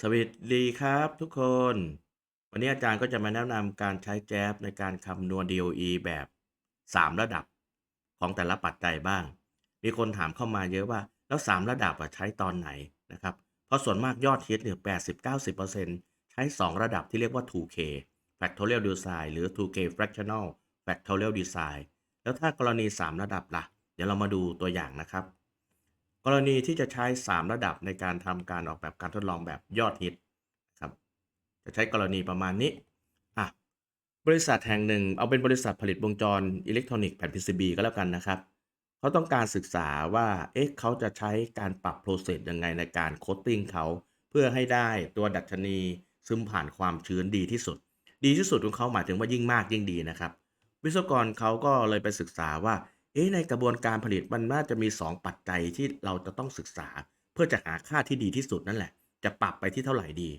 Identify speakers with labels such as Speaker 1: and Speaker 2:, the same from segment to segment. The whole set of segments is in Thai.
Speaker 1: สวัสดีครับทุกคน วันนี้อาจารย์ก็จะมาแนะนำการใช้แจ๊บในการคำนวณ DOE แบบ 3 ระดับของแต่ละปัจจัยบ้าง มีคนถามเข้ามาเยอะว่า แล้ว 3 ระดับใช้ตอนไหนนะครับ เพราะส่วนมากยอดฮิตเนี่ย80-90%ใช้ 2 ระดับที่เรียกว่า 2K Factorial Design หรือ 2K Fractional Factorial Design แล้วถ้ากรณี 3 ระดับล่ะ เดี๋ยวเรามาดูตัวอย่างนะครับ กรณีที่จะใช้ 3 ระดับในการทำการออกแบบการทดลองแบบยอดฮิตครับจะใช้กรณีประมาณนี้อะบริษัทแห่งหนึ่ง เอาเป็นบริษัทผลิตวงจรอิเล็กทรอนิกส์แผ่น PCB ก็แล้วกันนะครับ เขาต้องการศึกษาว่าเอ๊ะเขาจะใช้การปรับโปรเซสยังไงในการโคตติ้งเขา เพื่อให้ได้ตัวดัชนีซึมผ่านความชื้นดีที่สุด ดีที่สุดของเขาหมายถึงว่ายิ่งมากยิ่งดีนะครับ วิศวกรเขาก็เลยไปศึกษาว่า เอ๊ะในกระบวนการผลิตมันน่าจะมี 2 ปัจจัยที่เราจะต้องศึกษา เพื่อจะหาค่าที่ดีที่สุดนั่นแหละ จะปรับไปที่เท่าไหร่ดี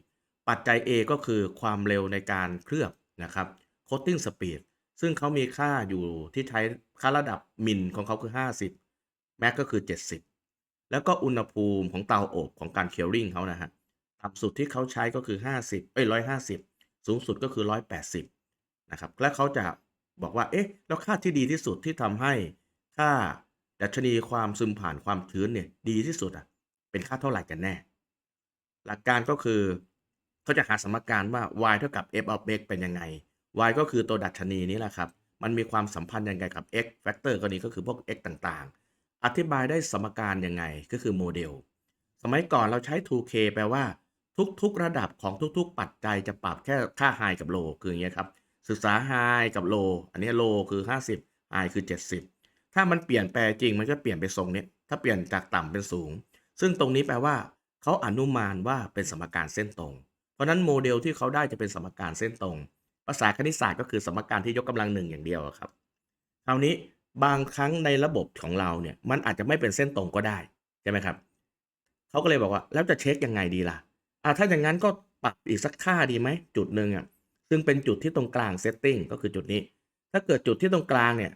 Speaker 1: ปัจจัย A ก็คือความเร็วในการเคลือบนะครับ coating speed ซึ่งเขามีค่าอยู่ที่ใช้ค่าระดับมิลของเขาคือ 50 แม็กก็คือ 70 แล้วก็อุณหภูมิของเตาอบของการ curing เขานะฮะต่ำสุดที่เขาใช้ก็คือ 50 เอ้ย 150 สูงสุดก็คือ 180 นะครับ และเขาจะบอกว่า เอ๊ะ แล้วค่าที่ดีที่สุดที่ทำให้ ค่าดัชนีความซึมผ่านความชื้นเนี่ยดีที่สุดอะเป็นค่าเท่าไหร่กันแน่ หลักการก็คือเขาจะหาสมการว่า y เท่ากับ f of x เป็นยังไง y ก็คือตัวดัชนีนี้แหละครับ มันมีความสัมพันธ์ยังไงกับ x factor ก็นี้ก็คือพวก x ต่างๆ อธิบายได้สมการยังไงก็คือโมเดล สมัยก่อนเราใช้ 2k แปลว่า ทุกๆ ระดับของทุกๆ ปัจจัยจะปรับแค่ค่า high กับ low คืออย่างเงี้ยครับ ศึกษา high กับ low อันนี้ low คือ 50 high คือ 70 ถ้ามันเปลี่ยนแปลจริงมันก็เปลี่ยนไปทรงนี้ถ้าเปลี่ยนจากต่ำเป็นสูง ซึ่งตรงนี้แปลว่าเขาอนุมานว่าเป็นสมการเส้นตรง เพราะนั้นโมเดลที่เขาได้จะเป็นสมการเส้นตรง ภาษาคณิตศาสตร์ก็คือสมการที่ยกกำลังหนึ่งอย่างเดียวครับคราวนี้บางครั้งในระบบของเราเนี่ยมันอาจจะไม่เป็นเส้นตรงก็ได้ใช่ไหมครับเขาก็เลยบอกว่าแล้วจะเช็คยังไงดีล่ะอ่าถ้าอย่างนั้นก็ปรับอีกสักค่าดีไหมจุดหนึ่งอะซึ่งเป็นจุดที่ตรงกลางเซตติ้งก็คือจุดนี้ ถ้าเกิดจุดที่ตรงกลางเนี่ย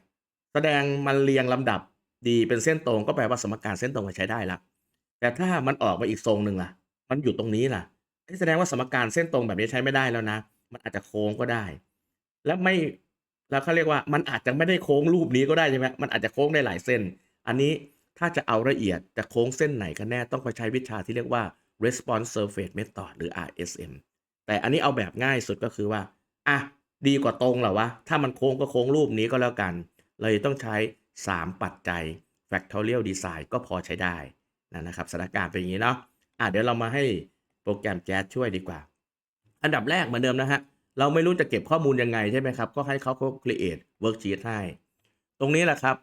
Speaker 1: แสดงมันเรียงลำดับดีเป็นเส้นตรงก็แปลว่าสมการเส้นตรงใช้ได้ละแต่ถ้ามันออกมาอีกทรงหนึ่งล่ะ มันอยู่ตรงนี้ล่ะแสดงว่าสมการเส้นตรงแบบนี้ใช้ไม่ได้แล้วนะ มันอาจจะโค้งก็ได้ แล้วไม่แล้วเขาเรียกว่ามันอาจจะไม่ได้โค้งรูปนี้ก็ได้ใช่ไหมมันอาจจะโค้งได้หลายเส้น อันนี้ถ้าจะเอาละเอียดจะโค้งเส้นไหนกันแน่ต้องไปใช้วิชาที่เรียกว่า response surface method หรือ RSM แต่อันนี้เอาแบบง่ายสุดก็คือว่าอะดีกว่าตรงเหรอวะถ้ามันโค้งก็โค้งรูปนี้ก็แล้วกัน เลยต้องใช้ 3 ปัจจัย factorial design ก็พอใช้ได้นะครับสถานการณ์เป็นอย่างนี้เนาะอะเดี๋ยวเรามาให้โปรแกรมแจ๊สช่วยดีกว่า อันดับแรกเหมือนเดิมนะฮะ เราไม่รู้จะเก็บข้อมูลยังไงใช่ไหมครับ ก็ให้เขาเขา create worksheet ให้ ตรงนี้แหละครับ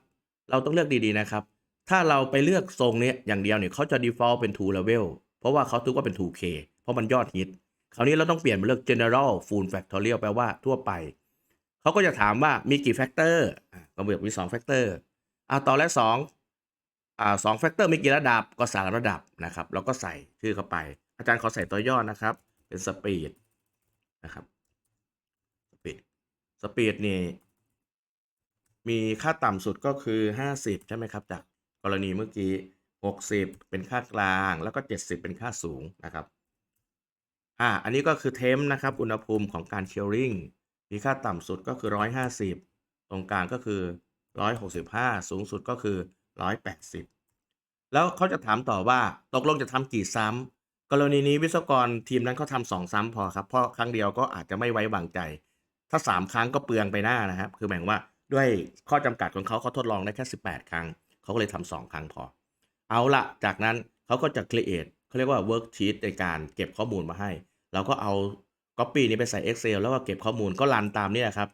Speaker 1: เราต้องเลือกดีๆนะครับ ถ้าเราไปเลือกทรงนี้อย่างเดียวเนี่ยเขาจะ default เป็น2 level เพราะว่าเขาถือว่าเป็น 2K เพราะมันยอดฮิต คราวนี้เราต้องเปลี่ยนมาเลือก general full factorial แปลว่าทั่วไป เขาก็จะถามว่ามีกี่แฟก เตอร์อะก็บอกมี2แฟกเตอร์อ่าต่อและ2อ่าสองแฟกเตอร์มีกี่ระดับก็สามระดับนะครับเราก็ใส่ชื่อเข้าไป อาจารย์ขอใส่ตัวย่อนะครับ เป็นสปีดนะครับสปีดสปีดนี่มีค่าต่ำสุดก็คือ 50 ใช่ไหมครับ จากกรณีเมื่อกี้ 60 เป็นค่ากลาง แล้วก็ 70 เป็นค่าสูงนะครับ อ่า อันนี้ก็คือเทมนะครับ อุณหภูมิของการเคียวริงมีค่าต่ำสุดก็คือ 150 ตรงกลางก็คือ 165 สูงสุดก็คือ 180 แล้วเขาจะถามต่อว่าตกลงจะทำกี่ซ้ำกรณีนี้วิศวกรทีมนั้นเขาทำสองซ้ำพอครับเพราะครั้งเดียวก็อาจจะไม่ไว้วางใจ ถ้า 3 ครั้งก็เปลืองไปหน้านะครับคือหมายว่าด้วยข้อจำกัดของเขาเขาทดลองได้แค่ 18 ครั้ง เขาก็เลยทำสองครั้งพอ เอาละจากนั้นเขาก็จะ create เขาเรียกว่า worksheet ในการเก็บข้อมูลมาให้ เราก็เอา copy นี้ไปใส่ Excel แล้วก็เก็บข้อมูลก็รันตามนี้ครับ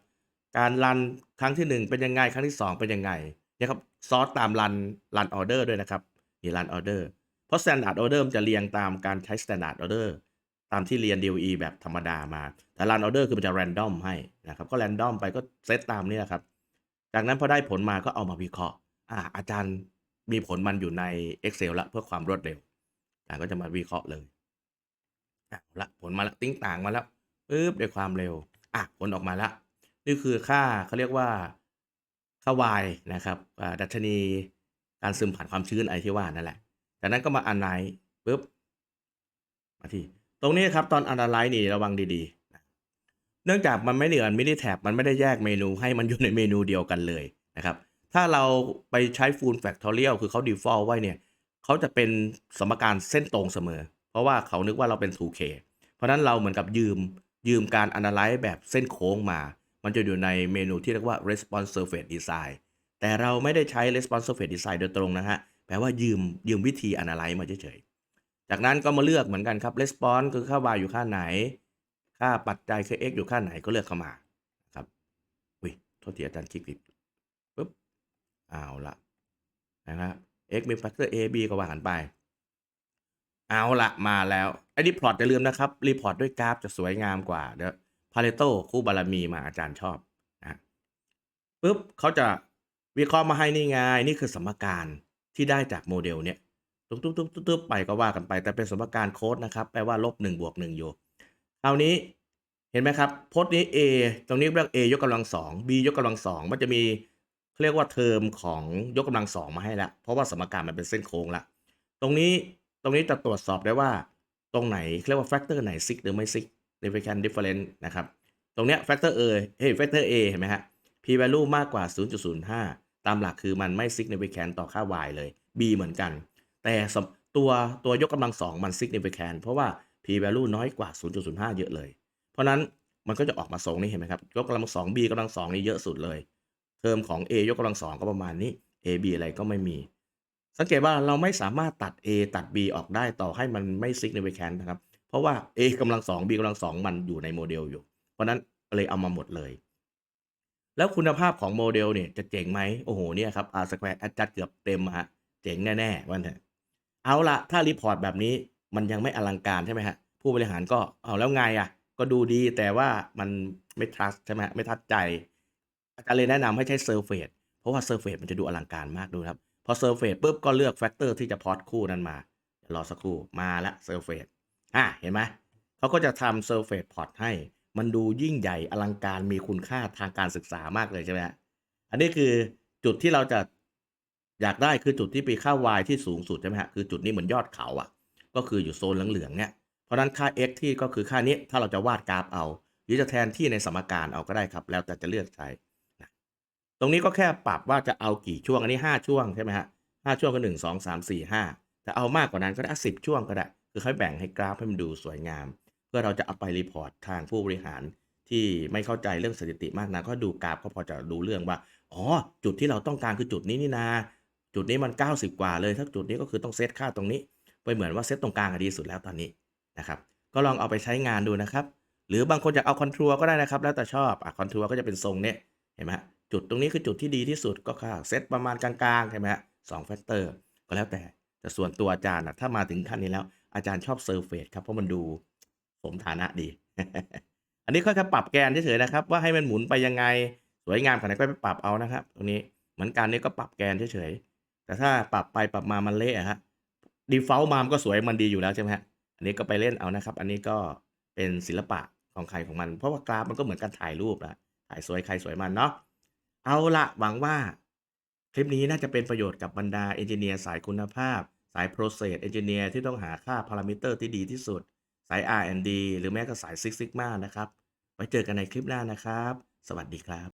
Speaker 1: การรันครั้งที่ 1 เป็นยังไง ครั้งที่ 2 เป็นยังไงเนี่ยครับซอสตามรันรันออเดอร์ด้วยนะครับนี่รันออเดอร์เพราะ standard order จะเรียงตามการใช้ standard order ตามที่เรียน DOE แบบธรรมดามา แต่ run order คือมันจะ random ให้นะครับ ก็ random ไปก็เซตตามนี้ครับ จากนั้นพอได้ผลมาก็เอามาวิเคราะห์อ่าอาจารย์มีผลมันอยู่ใน Excel แล้วเพื่อความรวดเร็วอาจารย์ก็จะมาวิเคราะห์เลยอะละผลมาแล้วติ้งต่างมาแล้วปึ๊บด้วยความเร็วอะผลออกมาแล้ว นี่คือค่าเขาเรียกว่าค่า y นะครับดัชนีการซึมผ่านความชื้นไอที่ว่านั่นแหละจากนั้นก็มาอันไนปึ๊บมาที่ตรงนี้ครับตอน Analyze นี่ระวังดีๆ เนื่องจากมันไม่เหมือน Minitab มันไม่ได้แยกเมนูให้มันอยู่ในเมนูเดียวกันเลยนะครับ ถ้าเราไปใช้ Full Factorial คือเขา Default ไว้เนี่ยเขาจะเป็นสมการเส้นตรงเสมอ เพราะว่าเขานึกว่าเราเป็น 2K เพราะฉะนั้นเราเหมือนกับยืมยืมการ Analyze แบบเส้นโค้งมา มันจะอยู่ในเมนูที่เรียกว่า Response Surface Design แต่เราไม่ได้ใช้ Response Surface Design โดยตรงนะฮะ แปลว่ายืมยืมวิธี Analyze มาเฉยๆ จากนั้นก็มาเลือกเหมือนกันครับ Response คือค่า y อยู่ค่าไหน ค่าปัจจัยคือ x อยู่ค่าไหนก็เลือกเข้ามาครับอุ้ยโทษทีอาจารย์คลิกผิดปุ๊บเอาละนะครับ x มี factor a b ก็ว่ากันไป เอาละมาแล้วไอ้รีพอร์ตอย่าลืมนะครับรีพอร์ตด้วยกราฟจะสวยงามกว่าเดี๋ยว พาเลโตคู่บารมีมาอาจารย์ชอบนะปุ๊บเขาจะวิเคราะห์มาให้นี่ไงนี่คือสมการที่ได้จากโมเดลเนี่ยตุ๊บตุ๊บตุ๊บตุ๊บไปก็ว่ากันไป แต่เป็นสมการโค้ดนะครับแปลว่าลบหนึ่งบวกหนึ่งอยู่คราวนี้เห็นไหมครับพจน์นี้ a ตรงนี้เรียก a ยกกำลังสอง b ยกกำลังสองมันจะมีเรียกว่าเทอมของยกกำลังสองมาให้แล้วเพราะว่าสมการมันเป็นเส้นโค้งละตรงนี้ตรงนี้จะตรวจสอบได้ว่า ตรงไหนเรียกว่าแฟกเตอร์ไหนซิกหรือไม่ซิก significant difference นะครับ ตรงเนี้ยแฟกเตอร์ A เฮ้ยแฟกเตอร์ A เห็นไหมฮะ p value มากกว่า 0.05 ตามหลักคือมันไม่ significant ต่อค่า y เลย b เหมือนกัน แต่ตัวตัวยกกำลังสองมัน significant เพราะว่า p value น้อยกว่า 0.05 เยอะเลย เพราะนั้นมันก็จะออกมาทรงนี้เห็นไหมครับ ยกกำลังสอง b กำลังสองนี่เยอะสุดเลย เทอมของ a ยกกำลังสองก็ประมาณนี้ a b อะไรก็ไม่มี สังเกตว่าเราไม่สามารถตัด A ตัด B ออกได้ต่อให้มันไม่ significant นะครับ ราะว่า A กำลังสอง B กำลังสองมันอยู่ในโมเดลอยู่ เพราะนั้นเลยเอามาหมดเลย แล้วคุณภาพของโมเดลเนี่ยจะเจ๋งไหมโอ้โหเนี่ยครับ R square adjust เกือบเต็มฮะเจ๋งแน่ๆวันเถอะเอาละถ้ารีพอร์ตแบบนี้มันยังไม่อลังการใช่ไหมฮะผู้บริหารก็เอาแล้วไงอะ ก็ดูดีแต่ว่ามันไม่ trust ใช่ไหมไม่ทัดใจอาจารย์เลยแนะนำให้ใช้ Surface เพราะว่า Surface มันจะดูอลังการมากดูครับ พอ Surface ปุ๊บก็เลือกแฟกเตอร์ที่จะพอร์ตคู่นั้นมาเดี๋ยวรอสักครู่มาละ Surface อ่่ะเห็นไหมเขาก็จะทำ Surface Port ให้ มันดูยิ่งใหญ่อลังการมีคุณค่าทางการศึกษามากเลยใช่ไหมฮะอันนี้คือจุดที่เราจะอยากได้คือจุดที่ไปค่า y ที่สูงสุดใช่ไหมฮะคือจุดนี้เหมือนยอดเขาอะ ก็คืออยู่โซนเหลืองๆเนี่ยเพราะฉะนั้นค่า x ที่ก็คือค่านี้ถ้าเราจะวาดกราฟเอา หรือจะแทนที่ในสมการเอาก็ได้ครับ แล้วแต่จะเลือกใช้นะตรงนี้ก็แค่ปรับว่าจะเอากี่ช่วงอันนี้ 5 ช่วงใช่ไหมฮะห้าช่วงก็หนึ่งสองสามสี่ห้าแต่เอามากกว่านั้นก็ได้สิบช่วงก็ได้ คือค่อยแบ่งให้กราฟให้มันดูสวยงาม เพื่อเราจะเอาไปรีพอร์ตทางผู้บริหารที่ไม่เข้าใจเรื่องสถิติมากนะก็ดูกราฟก็พอจะดูเรื่องว่าอ๋อจุดที่เราต้องการคือจุดนี้นี่นา จุดนี้มัน 90 กว่าเลยถ้าจุดนี้ก็คือต้องเซตค่าตรงนี้ไปเหมือนว่าเซตตรงกลางดีสุดแล้วตอนนี้นะครับก็ลองเอาไปใช้งานดูนะครับ หรือบางคนจะเอาคอนทัวร์ก็ได้นะครับ แล้วแต่ชอบอะคอนทัวร์ก็จะเป็นทรงเนี้ยเห็นไหมจุดตรงนี้คือจุดที่ดีที่สุดก็ค่าเซตประมาณกลางๆใช่ไหมฮะสองแฟกเตอร์ก็แล้วแต่แต่ส่วนตัวอาจารย์นะถ้ามาถึงขั้นนี้แล้ว อาจารย์ชอบเซอร์เฟสครับเพราะมันดูสมฐานะดี อันนี้ก็แค่ปรับแกนเฉยๆนะครับ ว่าให้มันหมุนไปยังไงสวยงามขนาดไหนก็ไปปรับเอานะครับ ตรงนี้เหมือนกันนี่ก็ปรับแกนเฉยๆแต่ถ้าปรับไปปรับมามันเละอะฮะดีฟอลต์มามก็สวยมันดีอยู่แล้วใช่ไหมฮะอันนี้ก็ไปเล่นเอานะครับ อันนี้ก็เป็นศิลปะของใครของมัน เพราะว่ากราฟมันก็เหมือนการถ่ายรูปนะถ่ายสวยใครสวยมันเนาะเอาละหวังว่า คลิปนี้น่าจะเป็นประโยชน์กับบรรดาเอนจิเนียร์สายคุณภาพ สาย Process Engineer ที่ต้องหาค่าพารามิเตอร์ที่ดีที่สุด สาย R&D หรือแม้ก็สาย Six Sigma นะครับ ไว้เจอกันในคลิปหน้านะครับ สวัสดีครับ